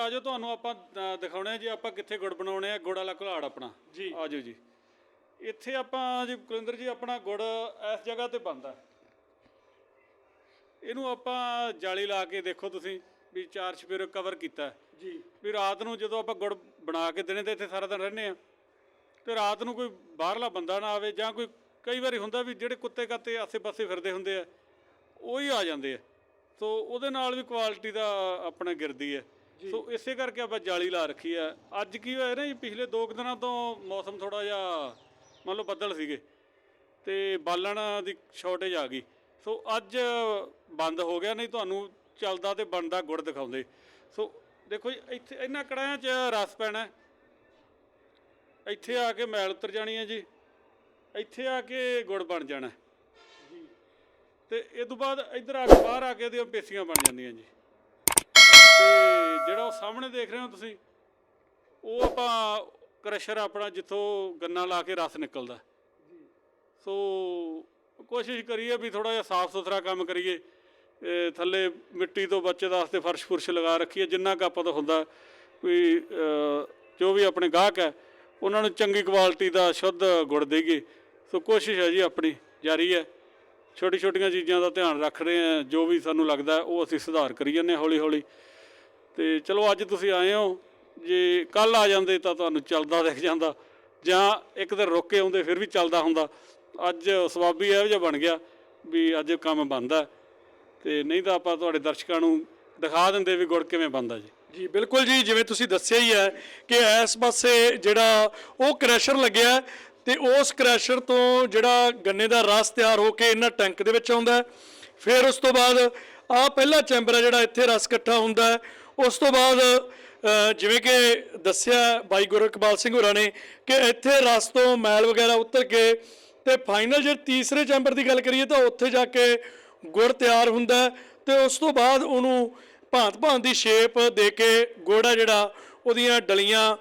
ਆਜੋ ਤੁਹਾਨੂੰ ਆਪਾਂ ਅ, ਦਿਖਾਉਣੇ ਆ ਜੀ ਆਪਾਂ ਕਿੱਥੇ ਗੁੜ ਬਣਾਉਣੇ ਆ ਗੁੜ ਵਾਲਾ ਘੁਲਾੜ ਆਪਣਾ। ਜੀ। ਆਜੋ ਜੀ। ਇੱਥੇ ਆਪਾਂ ਜੀ ਕੁਲਿੰਦਰ ਜੀ ਆਪਣਾ ਗੁੜ ਇਸ ਜਗ੍ਹਾ ਤੇ ਬਣਦਾ। ਇਹਨੂੰ ਆਪਾਂ ਜਾਲੀ ਲਾ ਕੇ ਦੇਖੋ ਤੁਸੀਂ ਵੀ ਚਾਰ ਛਪੇਰੇ ਕਵਰ ਕੀਤਾ। ਹੈ। ਜੀ। ਵੀ ਰਾਤ ਨੂੰ ਜਦੋਂ ਆਪਾਂ ਗੁੜ ਬਣਾ ਕੇ ਦਿਨੇ ਤੇ ਇੱਥੇ ਸਾਰਾ ਦਿਨ ਰਹਿੰਦੇ ਆ ਤੇ ਰਾਤ ਨੂੰ ਕੋਈ ਬਾਹਰਲਾ ਬੰਦਾ ਨਾ ਆਵੇ ਜਾਂ ਕੋਈ ਕਈ ਵਾਰੀ ਹੁੰਦਾ ਵੀ ਜਿਹੜੇ ਕੁੱਤੇ ਕਾਤੇ ਆਸੇ-ਪਾਸੇ ਫਿਰਦੇ ਹੁੰਦੇ ਆ ਉਹ ਹੀ ਆ ਜਾਂਦੇ ਆ। ਸੋ ਉਹਦੇ ਨਾਲ ਵੀ ਕੁਆਲਿਟੀ ਦਾ ਆਪਣਾ ਗਿਰਦੀ ਹੈ ਸੋ ਇਸੇ ਕਰਕੇ ਆਪਾਂ ਜਾਲੀ ਲਾ ਰੱਖੀ ਆ। ਅੱਜ ਕੀ ਹੋਇਆ ਨਾ ਜੀ ਪਿਛਲੇ 2 ਦਿਨਾਂ ਤੋਂ ਮੌਸਮ ਥੋੜਾ ਜਿਹਾ ਮੰਨ ਲਓ ਬੱਦਲ ਸੀਗੇ ਤੇ ਬਾਲਣ ਦੀ ਸ਼ਾਰਟੇਜ ਆ ਗਈ। ਸੋ ਅੱਜ ਬੰਦ ਹੋ ਗਿਆ ਨਹੀਂ ਤੁਹਾਨੂੰ ਚੱਲਦਾ ਤੇ ਬਣਦਾ ਗੁੜ ਦਿਖਾਉਂਦੇ। ਸੋ ਦੇਖੋ ਜੀ ਇੱਥੇ ਇਹਨਾਂ ਕੜਾਇਆਂ 'ਚ ਰਸ ਪੈਣਾ। ਇੱਥੇ ਆ ਕੇ ਮੈਲ ਉਤਰ ਜਾਣੀ ਹੈ ਜੀ। ਇੱਥੇ ਆ ਕੇ ਗੁੜ ਬਣ ਜਾਣਾ। ਜੀ। ਤੇ ਇਹ ਤੋਂ ਬਾਅਦ ਇੱਧਰ ਆ ਕੇ ਬਾਹਰ ਆ ਕੇ ਇਹਦੀਆਂ ਪੇਸੀਆਂ ਬਣ ਜਾਂਦੀਆਂ ਜੀ। ਤੇ ਜਿਹੜਾ ਉਹ ਸਾਹਮਣੇ ਦੇਖ ਰਹੇ ਹੋ ਤੁਸੀਂ, ਉਹ ਆਪਾਂ ਕ੍ਰਸ਼ਰ ਆਪਣਾ ਜਿੱਥੋਂ ਗੰਨਾ ਲਾ ਕੇ ਰਸ ਨਿਕਲਦਾ। ਸੋ ਕੋਸ਼ਿਸ਼ ਕਰੀਏ ਵੀ ਥੋੜਾ ਜਿਹਾ ਸਾਫ਼ ਸੁਥਰਾ ਕੰਮ ਕਰੀਏ ਥੱਲੇ ਮਿੱਟੀ ਤੋਂ ਬਚਤ ਵਾਸਤੇ ਫਰਸ਼ ਫੁਰਸ਼ ਲਗਾ ਰੱਖੀਏ, ਜਿੰਨਾ ਕੁ ਆਪਾਂ ਤੋਂ ਹੁੰਦਾ ਕੋਈ ਜੋ ਵੀ ਆਪਣੇ ਗਾਹਕ ਹੈ, ਉਹਨਾਂ ਨੂੰ ਚੰਗੀ ਕੁਆਲਿਟੀ ਦਾ ਸ਼ੁੱਧ ਗੁੜ ਦੇਈਏ। ਸੋ ਕੋਸ਼ਿਸ਼ ਹੈ ਜੀ ਆਪਣੀ, ਜਾਰੀ ਹੈ। ਛੋਟੀ ਛੋਟੀਆਂ ਚੀਜ਼ਾਂ ਦਾ ਧਿਆਨ ਰੱਖ ਰਹੇ ਹਾਂ, ਜੋ ਵੀ ਸਾਨੂੰ ਲੱਗਦਾ ਉਹ ਅਸੀਂ ਸੁਧਾਰ ਕਰੀ ਜਾਂਦੇ ਹੌਲੀ ਹੌਲੀ ਤੇ ਚਲੋ ਅੱਜ ਤੁਸੀਂ ਆਏ ਹੋ, ਜੇ ਕੱਲ ਆ ਜਾਂਦੇ ਤਾਂ ਤੁਹਾਨੂੰ ਚੱਲਦਾ ਦਿਖ ਜਾਂਦਾ, ਜਾਂ ਇੱਕ ਦਿਨ ਰੁਕ ਕੇ ਆਉਂਦੇ ਫਿਰ ਵੀ ਚੱਲਦਾ ਹੁੰਦਾ। ਅੱਜ ਸਵਾਬੀ ਇਹੋ ਜਿਹਾ ਬਣ ਗਿਆ ਵੀ ਅੱਜ ਕੰਮ ਬੰਦਾ ਤੇ ਨਹੀਂ ਤਾਂ ਆਪਾਂ ਤੁਹਾਡੇ ਦਰਸ਼ਕਾਂ ਨੂੰ ਦਿਖਾ ਦਿੰਦੇ ਵੀ ਗੁੜ ਕਿਵੇਂ ਬੰਦਾ ਜੀ। ਜੀ, ਬਿਲਕੁਲ ਜੀ, ਜਿਵੇਂ ਤੁਸੀਂ ਦੱਸਿਆ ਹੀ ਹੈ ਕਿ ਇਸ ਪਾਸੇ ਜਿਹੜਾ ਉਹ ਕ੍ਰੈਸ਼ਰ ਲੱਗਿਆ ਹੈ ਤੇ ਉਸ ਕ੍ਰੈਸ਼ਰ ਤੋਂ ਜਿਹੜਾ ਗੰਨੇ ਦਾ ਰਸ ਤਿਆਰ ਹੋ ਕੇ ਇਹਨਾਂ ਟੈਂਕ ਦੇ ਵਿੱਚ ਆਉਂਦਾ ਫਿਰ ਉਸ ਤੋਂ ਬਾਅਦ ਆ ਪਹਿਲਾ ਚੈਂਬਰ ਹੈ ਜਿਹੜਾ ਇੱਥੇ ਰਸ ਇਕੱਠਾ ਹੁੰਦਾ ਉਸ ਤੋਂ ਬਾਅਦ ਜਿਵੇਂ ਕਿ ਦੱਸਿਆ ਬਾਈ ਗੁਰਕਬਾਲ ਸਿੰਘ ਹੋਰਾਂ ਨੇ ਕਿ ਇੱਥੇ ਰਸ ਤੋਂ ਮੈਲ ਵਗੈਰਾ ਉਤਰ ਕੇ ਤੇ ਫਾਈਨਲ ਜੇ ਤੀਸਰੇ ਚੈਂਬਰ ਦੀ ਗੱਲ ਕਰੀਏ ਤਾਂ ਉੱਥੇ ਜਾ ਕੇ ਗੁੜ ਤਿਆਰ ਹੁੰਦਾ ਹੈ ਤੇ ਉਸ ਤੋਂ ਬਾਅਦ ਉਹਨੂੰ ਭਾਂਤ ਭਾਂਤ ਦੀ ਸ਼ੇਪ ਦੇ ਕੇ ਗੁੜ ਆ ਜਿਹੜਾ, ਉਹਦੀਆਂ ਡਲੀਆਂ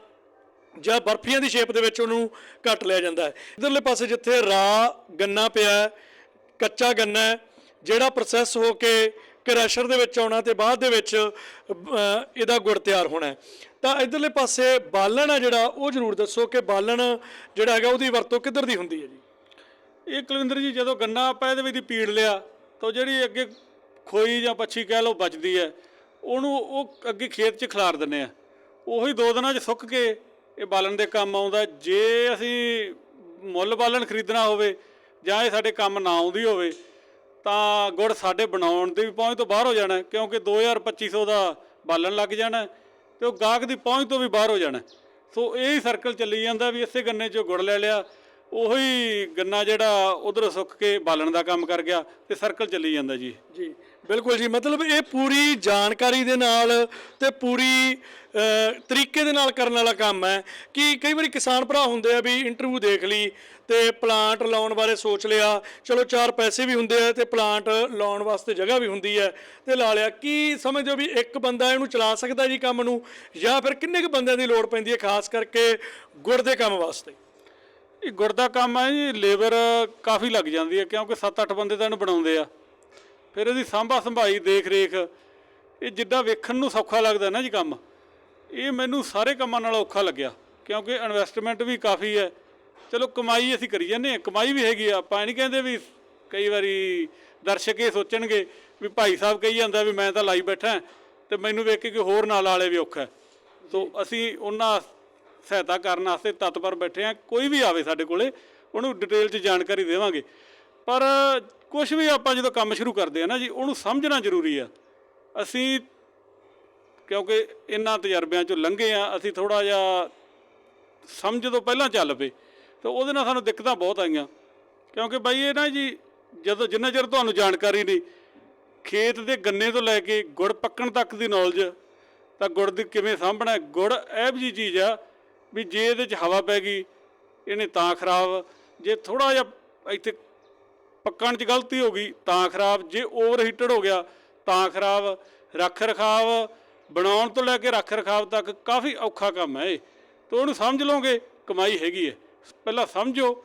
ਜਾਂ ਬਰਫੀਆਂ ਦੀ ਸ਼ੇਪ ਦੇ ਵਿੱਚ ਉਹਨੂੰ ਕੱਟ ਲਿਆ ਜਾਂਦਾ ਹੈ। ਇਧਰਲੇ ਪਾਸੇ ਜਿੱਥੇ ਰਾ ਗੰਨਾ ਪਿਆ ਕੱਚਾ ਗੰਨਾ ਜਿਹੜਾ ਪ੍ਰੋਸੈਸ ਹੋ ਕੇ ਕ੍ਰੈਸ਼ਰ ਦੇ ਵਿੱਚ ਆਉਣਾ ਤੇ ਬਾਅਦ ਦੇ ਵਿੱਚ ਇਹਦਾ ਗੁੜ ਤਿਆਰ ਹੋਣਾ ਤਾਂ ਇਧਰਲੇ ਪਾਸੇ ਬਾਲਣ ਹੈ ਜਿਹੜਾ, ਉਹ ਜ਼ਰੂਰ ਦੱਸੋ ਕਿ ਬਾਲਣ ਜਿਹੜਾ ਹੈਗਾ, ਉਹਦੀ ਵਰਤੋਂ ਕਿੱਧਰ ਦੀ ਹੁੰਦੀ ਹੈ ਜੀ? ਇਹ ਕੁਲਵਿੰਦਰ ਜੀ, ਜਦੋਂ ਗੰਨਾ ਆਪਾਂ ਇਹਦੇ ਵਿੱਚ ਦੀ ਪੀੜ ਲਿਆ, ਤਾਂ ਜਿਹੜੀ ਅੱਗੇ ਖੋਈ ਜਾਂ ਪੱਛੀ ਕਹਿ ਲਓ ਬਚਦੀ ਹੈ, ਉਹਨੂੰ ਉਹ ਅੱਗੇ ਖੇਤ 'ਚ ਖਿਲਾਰ ਦਿੰਨੇ ਆ। ਉਹੀ ਦੋ ਦਿਨਾਂ 'ਚ ਸੁੱਕ ਕੇ ਇਹ ਬਾਲਣ ਦੇ ਕੰਮ ਆਉਂਦਾ। ਜੇ ਅਸੀਂ ਮੁੱਲ ਬਾਲਣ ਖਰੀਦਣਾ ਹੋਵੇ ਜਾਂ ਇਹ ਸਾਡੇ ਕੰਮ ਨਾ ਆਉਂਦੀ ਹੋਵੇ ਤਾਂ ਗੁੜ ਸਾਡੇ ਬਣਾਉਣ ਦੀ ਵੀ ਪਹੁੰਚ ਤੋਂ ਬਾਹਰ ਹੋ ਜਾਣਾ ਹੈ, ਕਿਉਂਕਿ 2000 2500 ਦਾ ਬਾਲਣ ਲੱਗ ਜਾਣਾ ਹੈ ਤੇ ਉਹ ਗਾਹਕ ਦੀ ਪਹੁੰਚ ਤੋਂ ਵੀ ਬਾਹਰ ਹੋ ਜਾਣਾ ਸੋ ਇਹ ਹੀ ਸਰਕਲ ਚੱਲੀ ਜਾਂਦਾ ਵੀ ਇਸੇ ਗੰਨੇ 'ਚੋਂ ਗੁੜ ਲੈ ਲਿਆ ਉਹੀ ਗੰਨਾ ਜਿਹੜਾ ਉਧਰ ਸੁੱਕ ਕੇ ਬਾਲਣ ਦਾ ਕੰਮ ਕਰ ਗਿਆ ਤੇ ਸਰਕਲ ਚੱਲੀ ਜਾਂਦਾ ਜੀ। ਜੀ, ਬਿਲਕੁਲ ਜੀ। ਮਤਲਬ ਇਹ ਪੂਰੀ ਜਾਣਕਾਰੀ ਦੇ ਨਾਲ ਤੇ ਪੂਰੀ ਤਰੀਕੇ ਦੇ ਨਾਲ ਕਰਨ ਵਾਲਾ ਕੰਮ ਹੈ ਕਿ ਕਈ ਵਾਰੀ ਕਿਸਾਨ ਭਰਾ ਹੁੰਦੇ ਆ ਵੀ ਇੰਟਰਵਿਊ ਦੇਖ ਲਈ ਤੇ ਪਲਾਂਟ ਲਾਉਣ ਬਾਰੇ ਸੋਚ ਲਿਆ। ਚਲੋ ਚਾਰ ਪੈਸੇ ਵੀ ਹੁੰਦੇ ਆ ਤੇ ਪਲਾਂਟ ਲਾਉਣ ਵਾਸਤੇ ਜਗ੍ਹਾ ਵੀ ਹੁੰਦੀ ਹੈ ਤੇ ਲਾ ਲਿਆ। ਕੀ ਸਮਝਦੇ ਹੋ ਵੀ ਇੱਕ ਬੰਦਾ ਇਹਨੂੰ ਚਲਾ ਸਕਦਾ ਜੀ ਕੰਮ ਨੂੰ ਜਾਂ ਫਿਰ ਕਿੰਨੇ ਕੁ ਬੰਦਿਆਂ ਦੀ ਲੋੜ ਪੈਂਦੀ ਹੈ, ਖਾਸ ਕਰਕੇ ਗੁੜ ਦੇ ਕੰਮ ਵਾਸਤੇ? ਇਹ ਗੁੜ ਦਾ ਕੰਮ ਹੈ ਜੀ, ਲੇਬਰ ਕਾਫੀ ਲੱਗ ਜਾਂਦੀ ਹੈ ਕਿਉਂਕਿ 7-8 ਬੰਦੇ ਤਾਂ ਇਹਨੂੰ ਬਣਾਉਂਦੇ ਆ। ਫਿਰ ਇਹਦੀ ਸਾਂਭਾ ਸੰਭਾਈ ਦੇਖ ਰੇਖ ਇਹ ਜਿੱਦਾਂ ਵੇਖਣ ਨੂੰ ਸੌਖਾ ਲੱਗਦਾ ਨਾ ਜੀ ਕੰਮ। ਇਹ ਮੈਨੂੰ ਸਾਰੇ ਕੰਮਾਂ ਨਾਲੋਂ ਔਖਾ ਲੱਗਿਆ, ਕਿਉਂਕਿ ਇਨਵੈਸਟਮੈਂਟ ਵੀ ਕਾਫੀ ਹੈ। ਚਲੋ ਕਮਾਈ ਅਸੀਂ ਕਰੀ ਜਾਂਦੇ ਹਾਂ, ਕਮਾਈ ਵੀ ਹੈਗੀ ਆ। ਆਪਾਂ ਨਹੀਂ ਕਹਿੰਦੇ ਵੀ ਕਈ ਵਾਰੀ ਦਰਸ਼ਕ ਇਹ ਸੋਚਣਗੇ ਵੀ ਭਾਈ ਸਾਹਿਬ ਕਹੀ ਜਾਂਦਾ ਵੀ ਮੈਂ ਤਾਂ ਲਾਈ ਬੈਠਾ ਤੇ ਮੈਨੂੰ ਵੇਖ ਕੇ ਕੋਈ ਹੋਰ ਨਾਲ ਵਾਲੇ ਵੀ ਔਖਾ ਸੋ ਅਸੀਂ ਉਹਨਾਂ ਸਹਾਇਤਾ ਕਰਨ ਵਾਸਤੇ ਤਤਪਰ ਬੈਠੇ ਆ, ਕੋਈ ਵੀ ਆਵੇ ਸਾਡੇ ਕੋਲੇ, ਉਹਨੂੰ ਡਿਟੇਲ 'ਚ ਜਾਣਕਾਰੀ ਦੇਵਾਂਗੇ। ਪਰ ਕੁਝ ਵੀ ਆਪਾਂ ਜਦੋਂ ਕੰਮ ਸ਼ੁਰੂ ਕਰਦੇ ਆ ਨਾ ਜੀ, ਉਹਨੂੰ ਸਮਝਣਾ ਜ਼ਰੂਰੀ ਆ। ਅਸੀਂ ਕਿਉਂਕਿ ਇਹਨਾਂ ਤਜਰਬਿਆਂ 'ਚੋਂ ਲੰਘੇ ਆ, ਅਸੀਂ ਥੋੜਾ ਜਿਹਾ ਸਮਝ ਤੋਂ ਪਹਿਲਾਂ ਚੱਲ ਪਏ, ਤੇ ਉਹਦੇ ਨਾਲ ਸਾਨੂੰ ਦਿੱਕਤਾਂ ਬਹੁਤ ਆਈਆਂ। ਕਿਉਂਕਿ ਬਾਈ ਇਹ ਨਾ ਜੀ, ਜਦੋਂ ਜਿੰਨਾ ਚਿਰ ਤੁਹਾਨੂੰ ਜਾਣਕਾਰੀ ਨਹੀਂ, ਖੇਤ ਦੇ ਗੰਨੇ ਤੋਂ ਲੈ ਕੇ ਗੁੜ ਪੱਕਣ ਤੱਕ ਦੀ ਨੌਲੇਜ ਤਾਂ ਗੁੜ ਦੀ ਕਿਵੇਂ ਸਾਂਭਣਾ ਗੁੜ ਇਹੋ ਜਿਹੀ ਚੀਜ਼ ਆ ਵੀ ਜੇ ਇਹਦੇ 'ਚ ਹਵਾ ਪੈ ਗਈ, ਇਹਨੇ ਤਾਂ ਖਰਾਬ। ਜੇ ਥੋੜਾ ਜਿਹਾ ਇੱਥੇ ਪੱਕਣ 'ਚ ਗਲਤੀ ਹੋ ਗਈ, ਤਾਂ ਖਰਾਬ। ਜੇ ਓਵਰ ਹੀਟਡ ਹੋ ਗਿਆ, ਤਾਂ ਖਰਾਬ। ਰੱਖ ਰਖਾਵ, ਬਣਾਉਣ ਤੋਂ ਲੈ ਕੇ ਰੱਖ ਰਖਾਵ ਤੱਕ ਕਾਫੀ ਔਖਾ ਕੰਮ ਹੈ ਇਹ। ਤਾਂ ਉਹਨੂੰ ਸਮਝ ਲਓਗੇ, ਕਮਾਈ ਹੈਗੀ ਹੈ। ਪਹਿਲਾਂ ਸਮਝੋ,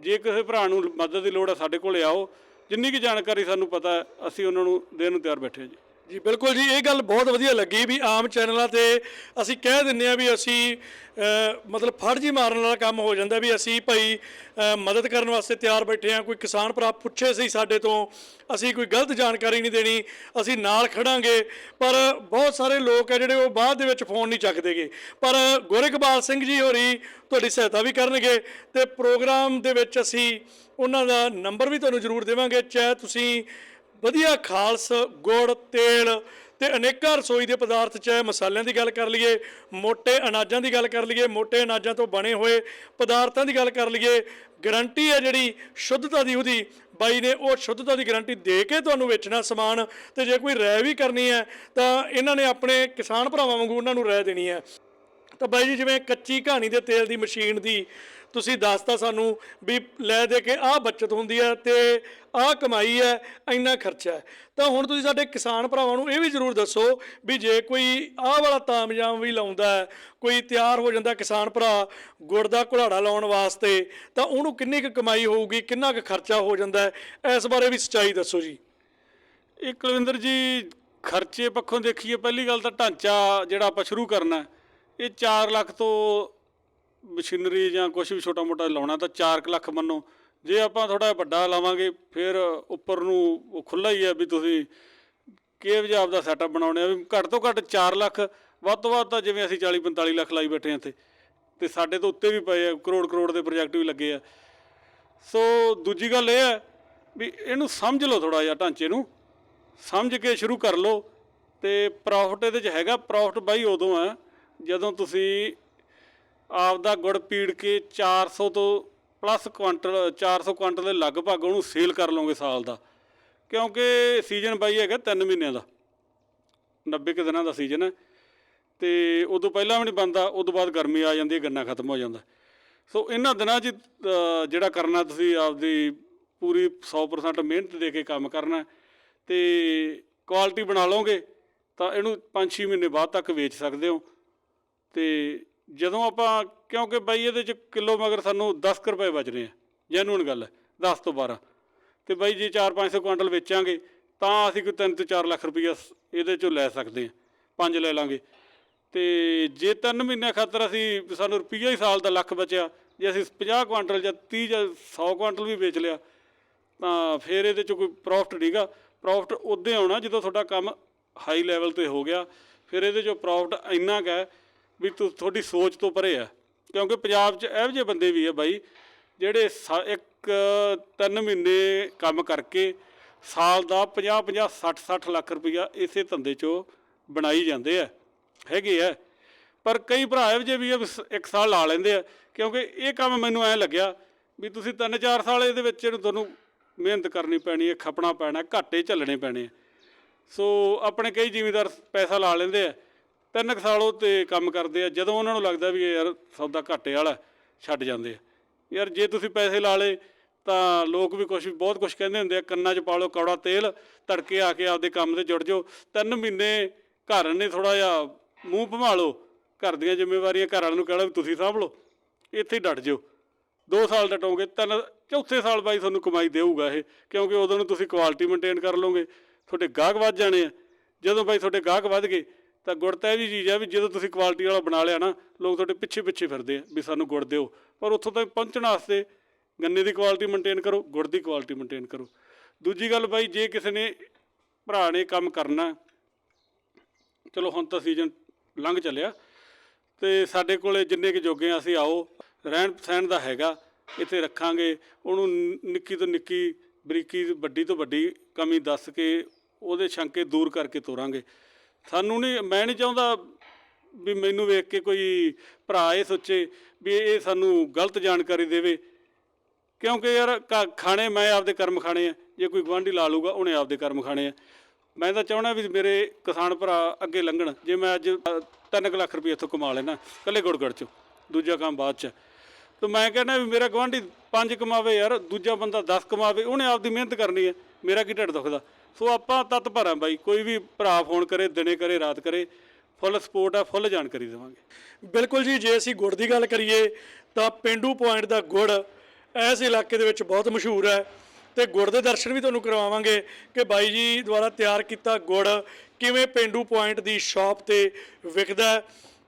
ਜੇ ਕਿਸੇ ਭਰਾ ਨੂੰ ਮਦਦ ਦੀ ਲੋੜ ਹੈ, ਸਾਡੇ ਕੋਲੇ ਆਓ। ਜਿੰਨੀ ਕੀ ਜਾਣਕਾਰੀ ਸਾਨੂੰ ਪਤਾ ਅਸੀਂ ਉਹਨਾਂ ਨੂੰ ਦੇਣ ਨੂੰ ਤਿਆਰ ਬੈਠੇ ਜੀ। ਜੀ, ਬਿਲਕੁਲ ਜੀ, ਇਹ ਗੱਲ ਬਹੁਤ ਵਧੀਆ ਲੱਗੀ ਵੀ ਆਮ ਚੈਨਲਾਂ ਤੇ ਅਸੀਂ ਕਹਿ ਦਿੰਨੇ ਆ ਵੀ ਅਸੀਂ ਮਤਲਬ ਫੜ ਜੀ ਮਾਰਨ ਵਾਲਾ ਕੰਮ ਹੋ ਜਾਂਦਾ ਵੀ ਅਸੀਂ ਭਾਈ ਮਦਦ ਕਰਨ ਵਾਸਤੇ ਤਿਆਰ ਬੈਠੇ ਆ ਕੋਈ ਕਿਸਾਨ ਭਰਾ ਪੁੱਛੇ ਸੀ ਸਾਡੇ ਤੋਂ, ਅਸੀਂ ਕੋਈ ਗਲਤ ਜਾਣਕਾਰੀ ਨਹੀਂ ਦੇਣੀ, ਅਸੀਂ ਨਾਲ ਖੜਾਂਗੇ, ਪਰ ਬਹੁਤ ਸਾਰੇ ਲੋਕ ਆ ਜਿਹੜੇ ਉਹ ਬਾਅਦ ਦੇ ਵਿੱਚ ਫੋਨ ਨਹੀਂ ਚੱਕਦੇਗੇ। ਪਰ ਗੋਰਖਬਾਲ ਸਿੰਘ ਜੀ ਹੋਰੀ ਤੁਹਾਡੀ ਸਹਾਇਤਾ ਵੀ ਕਰਨਗੇ ਤੇ ਪ੍ਰੋਗਰਾਮ ਦੇ ਵਿੱਚ ਅਸੀਂ ਉਹਨਾਂ ਦਾ ਨੰਬਰ ਵੀ ਤੁਹਾਨੂੰ ਜ਼ਰੂਰ ਦੇਵਾਂਗੇ। ਚਾਹੇ ਤੁਸੀਂ ਵਧੀਆ ਖਾਲਸ, ਗੁੜ, ਤੇਲ ਤੇ ਅਨੇਕਾਂ ਰਸੋਈ ਦੇ ਪਦਾਰਥ ਚਾਹੇ ਮਸਾਲਿਆਂ ਦੀ ਗੱਲ ਕਰ ਲਈਏ ਮੋٹے ਅਨਾਜਾਂ ਦੀ ਗੱਲ ਕਰ ਲਈਏ ਮੋٹے ਅਨਾਜਾਂ ਤੋਂ ਬਣੇ ਹੋਏ ਪਦਾਰਥਾਂ ਦੀ ਗੱਲ ਕਰ ਲਈਏ ਗਰੰਟੀ ਹੈ ਜਿਹੜੀ ਸ਼ੁੱਧਤਾ ਦੀ ਉਹਦੀ, ਬਾਈ ਨੇ ਉਹ ਸ਼ੁੱਧਤਾ ਦੀ ਗਰੰਟੀ ਦੇ ਕੇ ਤੁਹਾਨੂੰ ਵੇਚਣਾ ਸਮਾਨ ਤੇ ਜੇ ਕੋਈ ਰਾਇ ਵੀ ਕਰਨੀ ਹੈ, ਤਾਂ ਇਹਨਾਂ ਨੇ ਆਪਣੇ ਕਿਸਾਨ ਭਰਾਵਾਂ ਵਾਂਗੂ ਉਹਨਾਂ ਨੂੰ ਰਾਇ ਦੇਣੀ ਹੈ। ਤਾਂ ਬਾਈ ਜੀ, ਜਿਵੇਂ ਕੱਚੀ ਕਹਾਣੀ ਦੇ ਤੇਲ ਦੀ ਮਸ਼ੀਨ ਦੀ ਤੁਸੀਂ ਦੱਸਤਾ ਸਾਨੂੰ ਵੀ ਲੈ ਦੇ ਕੇ ਆਹ ਬਚਤ ਹੁੰਦੀ ਹੈ ਤੇ ਆਹ ਕਮਾਈ ਹੈ, ਇੰਨਾ ਖਰਚਾ ਹੈ। ਤਾਂ ਹੁਣ ਤੁਸੀਂ ਸਾਡੇ ਕਿਸਾਨ ਭਰਾਵਾਂ ਨੂੰ ਇਹ ਵੀ ਜ਼ਰੂਰ ਦੱਸੋ ਵੀ ਜੇ ਕੋਈ ਆਹ ਵਾਲਾ ਤਾਮਜਾਮ ਵੀ ਲਾਉਂਦਾ ਹੈ, ਕੋਈ ਤਿਆਰ ਹੋ ਜਾਂਦਾ ਕਿਸਾਨ ਭਰਾ ਗੁੜ ਦਾ ਘੁਲਾੜਾ ਲਾਉਣ ਵਾਸਤੇ, ਤਾਂ ਉਹਨੂੰ ਕਿੰਨੀ ਕੁ ਕਮਾਈ ਹੋਊਗੀ, ਕਿੰਨਾ ਕੁ ਖਰਚਾ ਹੋ ਜਾਂਦਾ ਹੈ, ਇਸ ਬਾਰੇ ਵੀ ਸੱਚਾਈ ਦੱਸੋ ਜੀ। ਇਹ ਕੁਲਵਿੰਦਰ ਜੀ, ਖਰਚੇ ਪੱਖੋਂ ਦੇਖੀਏ, ਪਹਿਲੀ ਗੱਲ ਤਾਂ ਢਾਂਚਾ ਜਿਹੜਾ ਆਪਾਂ ਸ਼ੁਰੂ ਕਰਨਾ ਇਹ 4 ਲੱਖ ਤੋਂ ਮਸ਼ੀਨਰੀ ਜਾਂ ਕੁਝ ਵੀ ਛੋਟਾ ਮੋਟਾ ਲਾਉਣਾ ਤਾਂ 4 ਲੱਖ ਮੰਨੋ। ਜੇ ਆਪਾਂ ਥੋੜਾ ਵੱਡਾ ਲਾਵਾਂਗੇ, ਫਿਰ ਉੱਪਰ ਨੂੰ ਉਹ ਖੁੱਲਾ ਹੀ ਹੈ ਵੀ ਤੁਸੀਂ ਕਿਹੋ ਜਿਹਾ ਆਪਦਾ ਸੈਟਅਪ ਬਣਾਉਣੇ ਆ ਵੀ ਘੱਟ ਤੋਂ ਘੱਟ 4 ਲੱਖ, ਵੱਧ ਤੋਂ ਵੱਧ ਤਾਂ ਜਿਵੇਂ ਅਸੀਂ 40 45 ਲੱਖ ਲਾਈ ਬੈਠੇ ਹਾਂ ਇੱਥੇ। ਤੇ ਸਾਡੇ ਤੋਂ ਉੱਤੇ ਵੀ ਪਏ ਆ, ਕਰੋੜ ਕਰੋੜ ਦੇ ਪ੍ਰੋਜੈਕਟ ਵੀ ਲੱਗੇ ਆ। ਸੋ ਦੂਜੀ ਗੱਲ ਇਹ ਹੈ ਵੀ ਇਹਨੂੰ ਸਮਝ ਲਓ ਥੋੜਾ ਜਿਹਾ ਢਾਂਚੇ ਨੂੰ। ਸਮਝ ਕੇ ਸ਼ੁਰੂ ਕਰ ਲਓ। ਤੇ ਪ੍ਰੋਫਿਟ ਇਹਦੇ 'ਚ ਹੈਗਾ ਪ੍ਰੋਫਿਟ ਬਾਈ ਉਦੋਂ ਹੈ ਜਦੋਂ ਤੁਸੀਂ ਆਪਦਾ ਗੁੜ ਪੀੜ ਕੇ 400 ਤੋਂ ਪਲੱਸ ਕੁਆਂਟਲ 400 ਕੁਆਂਟਲ ਦੇ ਲਗਭਗ ਉਹਨੂੰ ਸੇਲ ਕਰ ਲਓਗੇ ਸਾਲ ਦਾ। ਕਿਉਂਕਿ ਸੀਜ਼ਨ ਬਾਈ ਹੈਗਾ 3 ਮਹੀਨਿਆਂ ਦਾ। 90 ਕੁ ਦਿਨਾਂ ਦਾ ਸੀਜ਼ਨ ਹੈ। ਤੇ ਉਦੋਂ ਪਹਿਲਾਂ ਵੀ ਨਹੀਂ ਬੰਦਾ ਉਦੋਂ ਬਾਅਦ ਗਰਮੀ ਆ ਜਾਂਦੀ ਹੈ, ਗੰਨਾ ਖਤਮ ਹੋ ਜਾਂਦਾ। ਸੋ ਇਹਨਾਂ ਦਿਨਾਂ 'ਚ ਜਿਹੜਾ ਕਰਨਾ ਤੁਸੀਂ ਆਪਦੀ ਪੂਰੀ 100% ਮਿਹਨਤ ਦੇ ਕੇ ਕੰਮ ਕਰਨਾ ਹੈ ਤੇ ਕੁਆਲਿਟੀ ਬਣਾ ਲਓਗੇ, ਤਾਂ ਇਹਨੂੰ 5-6 ਮਹੀਨੇ ਬਾਅਦ ਤੱਕ ਵੇਚ ਸਕਦੇ ਹੋ। ਤੇ ਜਦੋਂ ਆਪਾਂ, ਕਿਉਂਕਿ ਬਾਈ ਇਹਦੇ 'ਚ ਕਿਲੋ ਮਗਰ ਸਾਨੂੰ 10 ਕੁ ਰੁਪਏ ਬਚਨੇ ਆ ਜੈਨੂਨ ਗੱਲ ਹੈ 10 ਤੋਂ 12 ਤੇ ਬਾਈ ਜੇ 4-500 ਕੁਆਂਟਲ ਵੇਚਾਂਗੇ, ਤਾਂ ਅਸੀਂ ਕੋਈ 3 ਤੋਂ 4 ਲੱਖ ਰੁਪਈਆ ਸ- ਇਹਦੇ 'ਚੋਂ ਲੈ ਸਕਦੇ ਹਾਂ, ਪੰਜ ਲੈ ਲਾਂਗੇ। ਤੇ ਜੇ 3 ਮਹੀਨਿਆਂ ਖਾਤਰ ਅਸੀਂ ਸਾਨੂੰ ਰੁਪਈਆ ਹੀ ਸਾਲ ਦਾ ਲੱਖ ਬਚਿਆ, ਜੇ ਅਸੀਂ 50 ਕੁਆਂਟਲ ਜਾਂ 30 ਜਾਂ 100 ਕੁਆਂਟਲ ਵੀ ਵੇਚ ਲਿਆ, ਤਾਂ ਫਿਰ ਇਹਦੇ 'ਚ ਕੋਈ ਪ੍ਰੋਫਿਟ ਨਹੀਂਗਾ ਪ੍ਰੋਫਿਟ ਉਦੋਂ ਆਉਣਾ ਜਦੋਂ ਤੁਹਾਡਾ ਕੰਮ ਹਾਈ ਲੈਵਲ ਤੇ ਹੋ ਗਿਆ, ਫਿਰ ਇਹਦੇ 'ਚੋਂ ਪ੍ਰੋਫਿਟ ਇੰਨਾ ਕੁ ਹੈ ਵੀ ਤੁ- ਤੁਹਾਡੀ ਸੋਚ ਤੋਂ ਪਰੇ ਆ। ਕਿਉਂਕਿ ਪੰਜਾਬ 'ਚ ਇਹੋ ਜਿਹੇ ਬੰਦੇ ਵੀ ਆ ਬਾਈ, ਜਿਹੜੇ ਸਾ- ਇੱਕ, ਤਿੰਨ ਮਹੀਨੇ ਕੰਮ ਕਰਕੇ ਸਾਲ ਦਾ 50 50 60 60 ਲੱਖ ਰੁਪਈਆ ਇਸੇ ਧੰਦੇ 'ਚੋਂ ਬਣਾਈ ਜਾਂਦੇ ਆ, ਹੈਗੇ ਆ। ਪਰ ਕਈ ਭਰਾ ਇਹੋ ਜਿਹੇ ਵੀ ਆ ਵੀ ਸ- ਇੱਕ ਸਾਲ ਲਾ ਲੈਂਦੇ ਆ। ਕਿਉਂਕਿ ਇਹ ਕੰਮ ਮੈਨੂੰ ਐਂ ਲੱਗਿਆ ਵੀ ਤੁਸੀਂ ਤਿੰਨ, ਚਾਰ ਸਾਲ ਇਹਦੇ ਵਿੱਚ ਇਹਨੂੰ ਤੁਹਾਨੂੰ ਮਿਹਨਤ ਕਰਨੀ ਪੈਣੀ ਹੈ ਖਪਣਾ ਪੈਣਾ, ਘਾਟੇ ਝੱਲਣੇ ਪੈਣੇ ਆ। ਸੋ ਆਪਣੇ ਕਈ ਜ਼ਿਮੀਦਾਰ ਪੈਸਾ ਲਾ ਲੈਂਦੇ ਆ। ਤਿੰਨ ਕੁ ਸਾਲ ਉਹ ਤੇ ਕੰਮ ਕਰਦੇ ਆ, ਜਦੋਂ ਉਹਨਾਂ ਨੂੰ ਲੱਗਦਾ ਵੀ ਇਹ ਯਾਰ ਸੌਦਾ ਘਾਟੇ ਵਾਲਾ ਛੱਡ ਜਾਂਦੇ ਆ। ਯਾਰ ਜੇ ਤੁਸੀਂ ਪੈਸੇ ਲਾ ਲੇ ਤਾਂ ਲੋਕ ਵੀ ਕੁਝ ਬਹੁਤ ਕੁਝ ਕਹਿੰਦੇ ਹੁੰਦੇ ਆ, ਕੰਨਾਂ 'ਚ ਪਾ ਲਓ ਕੌੜਾ ਤੇਲ, ਤੜਕੇ ਆ ਕੇ ਆਪਦੇ ਕੰਮ ਤੇ ਜੁੜ ਜਾਓ। ਤਿੰਨ ਮਹੀਨੇ ਘਰ ਨੇ ਥੋੜਾ ਜਿਹਾ ਮੂੰਹ ਭਮਾ ਘਰ ਦੀਆਂ ਜ਼ਿੰਮੇਵਾਰੀਆਂ ਘਰ ਵਾਲਿਆਂ ਨੂੰ ਕਹਿਣਾ ਵੀ ਤੁਸੀਂ ਸਾਂਭ ਲਓ, ਇੱਥੇ ਹੀ ਡਟ ਜਿਓ। 2 ਸਾਲ ਡਟੋਗੇ, ਤਿੰਨ, ਚੌਥੇ ਸਾਲ ਬਾਈ ਤੁਹਾਨੂੰ ਕਮਾਈ ਦੇਊਗਾ ਇਹ, ਕਿਉਂਕਿ ਉਦੋਂ ਨੂੰ ਤੁਸੀਂ ਕੁਆਲਿਟੀ ਮੇਨਟੇਨ ਕਰ ਲਓਗੇ, ਤੁਹਾਡੇ ਗਾਹਕ ਵੱਧ ਜਾਣੇ ਆ। ਜਦੋਂ ਬਾਈ ਤੁਹਾਡੇ ਗਾਹਕ ਵੱਧ ਗਏ ਤਾਂ ਗੁੜ ਤਾਂ ਇਹ ਵੀ ਚੀਜ਼ ਆ ਵੀ ਜਦੋਂ ਤੁਸੀਂ ਕੁਆਲਿਟੀ ਵਾਲਾ ਬਣਾ ਲਿਆ ਨਾ, ਲੋਕ ਤੁਹਾਡੇ ਪਿੱਛੇ ਪਿੱਛੇ ਫਿਰਦੇ ਆ ਵੀ ਸਾਨੂੰ ਗੁੜ ਦਿਓ। ਪਰ ਉੱਥੋਂ ਤੱਕ ਪਹੁੰਚਣ ਵਾਸਤੇ ਗੰਨੇ ਦੀ ਕੁਆਲਿਟੀ ਮੇਨਟੇਨ ਕਰੋ, ਗੁੜ ਦੀ ਕੁਆਲਿਟੀ ਮੇਨਟੇਨ ਕਰੋ। ਦੂਜੀ ਗੱਲ ਬਾਈ, ਜੇ ਕਿਸੇ ਨੇ ਭਰਾ ਨੇ ਕੰਮ ਕਰਨਾ, ਚਲੋ ਹੁਣ ਤਾਂ ਸੀਜ਼ਨ ਲੰਘ ਚੱਲਿਆ, ਤੇ ਸਾਡੇ ਕੋਲੇ ਜਿੰਨੇ ਕੁ ਜੋਗੇ ਆ, ਅਸੀਂ ਆਓ, ਰਹਿਣ ਸਹਿਣ ਦਾ ਹੈਗਾ, ਇੱਥੇ ਰੱਖਾਂਗੇ, ਉਹਨੂੰ ਨਿੱਕੀ ਤੋਂ ਨਿੱਕੀ, ਬਰੀਕੀ ਵੱਡੀ ਤੋਂ ਵੱਡੀ ਕਮੀ ਦੱਸ ਕੇ ਉਹਦੇ ਸ਼ੰਕੇ ਦੂਰ ਕਰਕੇ ਤੋਰਾਂਗੇ। ਸਾਨੂੰ ਨਹੀਂ, ਮੈਂ ਨਹੀਂ ਚਾਹੁੰਦਾ ਵੀ ਮੈਨੂੰ ਵੇਖ ਕੇ ਕੋਈ ਭਰਾ ਇਹ ਸੋਚੇ ਵੀ ਇਹ ਸਾਨੂੰ ਗਲਤ ਜਾਣਕਾਰੀ ਦੇਵੇ। ਕਿਉਂਕਿ ਯਾਰ ਖਾਣੇ ਮੈਂ ਆਪਦੇ ਕਰਮ ਖਾਣੇ ਆ। ਜੇ ਕੋਈ ਗੁਆਂਢੀ ਲਾ ਲੂਗਾ ਉਹਨੇ ਆਪਦੇ ਕਰਮ ਖਾਣੇ ਆ। ਮੈਂ ਤਾਂ ਚਾਹਣਾ ਵੀ ਮੇਰੇ ਕਿਸਾਨ ਭਰਾ ਅੱਗੇ ਲੰਘਣ। ਜੇ ਮੈਂ ਅੱਜ 3 ਲੱਖ ਰੁਪਏ ਇੱਥੋਂ ਕਮਾ ਲੈਣਾ ਕੱਲੇ ਗੁੜਗੜ ਚੋਂ, ਦੂਜਾ ਕੰਮ ਬਾਅਦ ਚ। ਤਾਂ ਮੈਂ ਕਹਿੰਦਾ ਵੀ ਮੇਰਾ ਗੁਆਂਢੀ 5 ਕਮਾਵੇ ਯਾਰ, ਦੂਜਾ ਬੰਦਾ 10 ਕਮਾਵੇ, ਉਹਨੇ ਆਪਦੀ ਮਿਹਨਤ ਕਰਨੀ ਹੈ ਮੇਰਾ ਕੀ ਢਿੱਡ ਦੁਖਦਾ? ਸੋ ਆਪਾਂ ਤਤ ਭਰਾਂ ਬਾਈ, ਕੋਈ ਵੀ ਭਰਾ ਫੋਨ ਕਰੇ, ਦਿਨੇ ਕਰੇ, ਰਾਤ ਕਰੇ, ਫੁੱਲ ਸਪੋਰਟ ਆ, ਫੁੱਲ ਜਾਣਕਾਰੀ ਦੇਵਾਂਗੇ। ਬਿਲਕੁਲ ਜੀ, ਜੇ ਅਸੀਂ ਗੁੜ ਦੀ ਗੱਲ ਕਰੀਏ, ਤਾਂ ਪਿੰਡੂ ਪੁਆਇੰਟ ਦਾ ਗੁੜ ਇਸ ਇਲਾਕੇ ਦੇ ਵਿੱਚ ਬਹੁਤ ਮਸ਼ਹੂਰ ਹੈ। ਤੇ ਗੁੜ ਦੇ ਦਰਸ਼ਨ ਵੀ ਤੁਹਾਨੂੰ ਕਰਵਾਵਾਂਗੇ ਕਿ ਬਾਈ ਜੀ ਦੁਆਰਾ ਤਿਆਰ ਕੀਤਾ ਗੁੜ ਕਿਵੇਂ ਪਿੰਡੂ ਪੁਆਇੰਟ ਦੀ ਸ਼ਾਪ ਤੇ ਵਿਕਦਾ ਹੈ।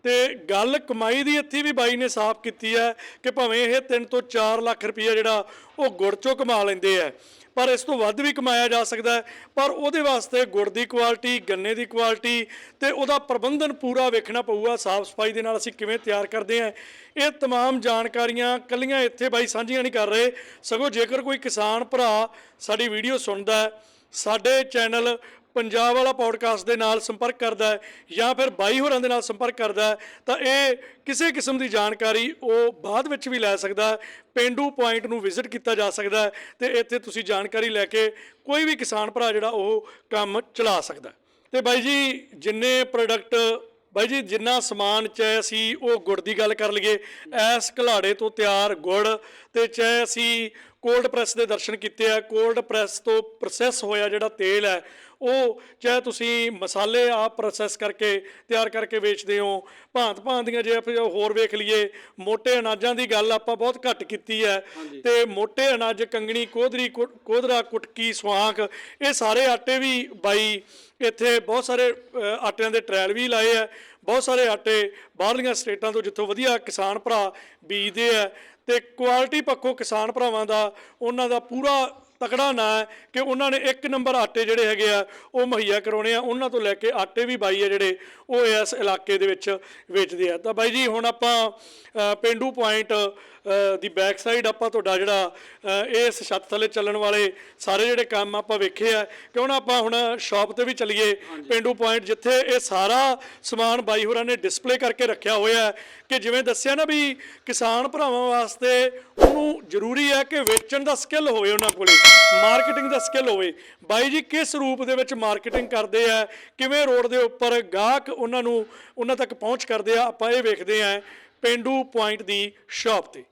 ਤੇ ਗੱਲ ਕਮਾਈ ਦੀ ਇੱਥੇ ਵੀ ਬਾਈ ਨੇ ਸਾਫ਼ ਕੀਤੀ ਹੈ ਕਿ ਭਾਵੇਂ ਇਹ 3 ਤੋਂ 4 ਲੱਖ ਰੁਪਈਆ ਜਿਹੜਾ ਉਹ ਗੁੜ ਚੋਂ ਕਮਾ ਲੈਂਦੇ ਆ ਪਰ ਇਸ ਤੋਂ ਵੱਧ ਵੀ ਕਮਾਇਆ ਜਾ ਸਕਦਾ ਹੈ ਪਰ ਉਹਦੇ ਵਾਸਤੇ ਗੁੜ ਦੀ ਕੁਆਲਿਟੀ ਗੰਨੇ ਦੀ ਕੁਆਲਿਟੀ ਤੇ ਉਹਦਾ ਪ੍ਰਬੰਧਨ ਪੂਰਾ ਵੇਖਣਾ ਪਊਗਾ ਸਾਫ਼ ਸਫਾਈ ਦੇ ਨਾਲ ਅਸੀਂ ਕਿਵੇਂ ਤਿਆਰ ਕਰਦੇ ਹਾਂ ਇਹ तमाम ਜਾਣਕਾਰੀਆਂ ਕੱਲੀਆਂ ਇੱਥੇ ਬਾਈ ਸਾਂਝੀਆਂ ਨਹੀਂ ਕਰ ਰਹੇ ਸਗੋਂ ਜੇਕਰ ਕੋਈ ਕਿਸਾਨ ਭਰਾ ਸਾਡੀ ਵੀਡੀਓ ਸੁਣਦਾ ਹੈ ਸਾਡੇ ਚੈਨਲ ਪੰਜਾਬ ਵਾਲਾ ਪੌਡਕਾਸਟ ਦੇ ਨਾਲ ਸੰਪਰਕ ਕਰਦਾ ਹੈ ਜਾਂ ਫਿਰ ਬਾਈ ਹੋਰਾਂ ਦੇ ਨਾਲ ਸੰਪਰਕ ਕਰਦਾ ਹੈ, ਤਾਂ ਇਹ ਕਿਸੇ ਕਿਸਮ ਦੀ ਜਾਣਕਾਰੀ ਉਹ ਬਾਅਦ ਵਿੱਚ ਵੀ ਲੈ ਸਕਦਾ ਹੈ, ਪਿੰਡੂ ਪੁਆਇੰਟ ਨੂੰ ਵਿਜ਼ਿਟ ਕੀਤਾ ਜਾ ਸਕਦਾ ਹੈ ਤੇ ਇੱਥੇ ਤੁਸੀਂ ਜਾਣਕਾਰੀ ਲੈ ਕੇ ਕੋਈ ਵੀ ਕਿਸਾਨ ਭਰਾ ਜਿਹੜਾ ਉਹ ਕੰਮ ਚਲਾ ਸਕਦਾ ਹੈ। ਤੇ ਬਾਈ ਜੀ, ਜਿੰਨੇ ਪ੍ਰੋਡਕਟ ਬਾਈ ਜੀ, ਜਿੰਨਾ ਸਮਾਨ ਚਾਹੇ ਅਸੀਂ ਉਹ ਗੁੜ ਦੀ ਗੱਲ ਕਰ ਲਈਏ, ਐਸ ਘਲਾੜੇ ਤੋਂ ਤਿਆਰ ਗੁੜ ਤੇ ਚਾਹੇ ਅਸੀਂ ਕੋਲਡ ਪ੍ਰੈਸ ਦੇ ਦਰਸ਼ਨ ਕੀਤੇ ਆ ਕੋਲਡ ਪ੍ਰੈਸ ਤੋਂ ਪ੍ਰੋਸੈਸ ਹੋਇਆ ਜਿਹੜਾ ਤੇਲ ਹੈ ਉਹ ਚਾਹੇ ਤੁਸੀਂ ਮਸਾਲੇ ਆਪ ਪ੍ਰੋਸੈਸ ਕਰਕੇ ਤਿਆਰ ਕਰਕੇ ਵੇਚਦੇ ਹੋ ਭਾਂਤ ਭਾਂਤ ਦੀਆਂ ਜੇ ਆਪਾਂ ਹੋਰ ਵੇਖ ਲਈਏ ਮੋٹے ਅਨਾਜਾਂ ਦੀ ਗੱਲ ਆਪਾਂ ਬਹੁਤ ਘੱਟ ਕੀਤੀ ਹੈ ਤੇ ਮੋٹے ਅਨਾਜ ਕੰਗਣੀ ਕੋਧਰੀ ਕੋਧਰਾ ਕੁਟਕੀ ਸੁਆਂਖ ਇਹ ਸਾਰੇ ਆਟੇ ਵੀ ਬਾਈ ਇੱਥੇ ਬਹੁਤ ਸਾਰੇ ਆਟਿਆਂ ਦੇ ਟ੍ਰਾਇਲ ਵੀ ਲਾਏ ਆ ਬਹੁਤ ਸਾਰੇ ਆਟੇ ਬਾਹਰਲੀਆਂ ਸਟੇਟਾਂ ਤੋਂ ਜਿੱਥੋਂ ਵਧੀਆ ਕਿਸਾਨ ਭਰਾ ਬੀਜਦੇ ਆ ਤੇ ਕੁਆਲਿਟੀ ਪੱਖੋਂ ਕਿਸਾਨ ਭਰਾਵਾਂ ਦਾ ਉਹਨਾਂ ਦਾ ਪੂਰਾ ਤਕੜਾ ਨਾਂ ਹੈ ਕਿ ਉਹਨਾਂ ਨੇ ਇੱਕ ਨੰਬਰ ਆਟੇ ਜਿਹੜੇ ਹੈਗੇ ਆ ਉਹ ਮੁਹੱਈਆ ਕਰਾਉਣੇ ਆ। ਉਹਨਾਂ ਤੋਂ ਲੈ ਕੇ ਆਟੇ ਵੀ ਬਾਈ ਆ ਜਿਹੜੇ ਉਹ ਇਸ ਇਲਾਕੇ ਦੇ ਵਿੱਚ ਵੇਚਦੇ ਆ। ਤਾਂ ਬਾਈ ਜੀ ਹੁਣ ਆਪਾਂ ਅ, ਪਿੰਡੂ ਪੁਆਇੰਟ ਦੀ ਬੈਕ ਸਾਈਡ ਆਪਾਂ ਤੁਹਾਡਾ ਜਿਹੜਾ ਇਸ ਛੱਤ ਥੱਲੇ ਚੱਲਣ ਵਾਲੇ ਸਾਰੇ ਜਿਹੜੇ ਕੰਮ ਆਪਾਂ ਵੇਖੇ ਆ ਕਿਉਂ ਨਾ ਆਪਾਂ ਹੁਣ ਸ਼ਾਪ ਤੇ ਵੀ ਚੱਲੀਏ। ਪਿੰਡੂ ਪੁਆਇੰਟ ਜਿੱਥੇ ਇਹ ਸਾਰਾ ਸਮਾਨ ਬਾਈ ਹੋਰਾਂ ਨੇ ਡਿਸਪਲੇ ਕਰਕੇ ਰੱਖਿਆ ਹੋਇਆ ਕਿ ਜਿਵੇਂ ਦੱਸਿਆ ਨਾ ਵੀ ਕਿਸਾਨ ਭਰਾਵਾਂ ਵਾਸਤੇ ਉਹਨੂੰ ਜ਼ਰੂਰੀ ਹੈ ਕਿ ਵੇਚਣ ਦਾ ਸਕਿੱਲ ਹੋਵੇ ਉਹਨਾਂ ਕੋਲੇ ਮਾਰਕੀਟਿੰਗ ਦਾ ਸਕਿੱਲ ਹੋਵੇ। ਬਾਈ ਜੀ ਕਿਸ ਰੂਪ ਦੇ ਵਿੱਚ ਮਾਰਕੀਟਿੰਗ ਕਰਦੇ ਆ ਕਿਵੇਂ ਰੋਡ ਦੇ ਉੱਪਰ ਗਾਹਕ ਉਹਨਾਂ ਨੂੰ ਉਹਨਾਂ ਤੱਕ ਪਹੁੰਚ ਕਰਦੇ ਆ ਆਪਾਂ ਇਹ ਵੇਖਦੇ ਆ ਪਿੰਡੂ ਪੁਆਇੰਟ ਦੀ ਸ਼ਾਪ ਤੇ।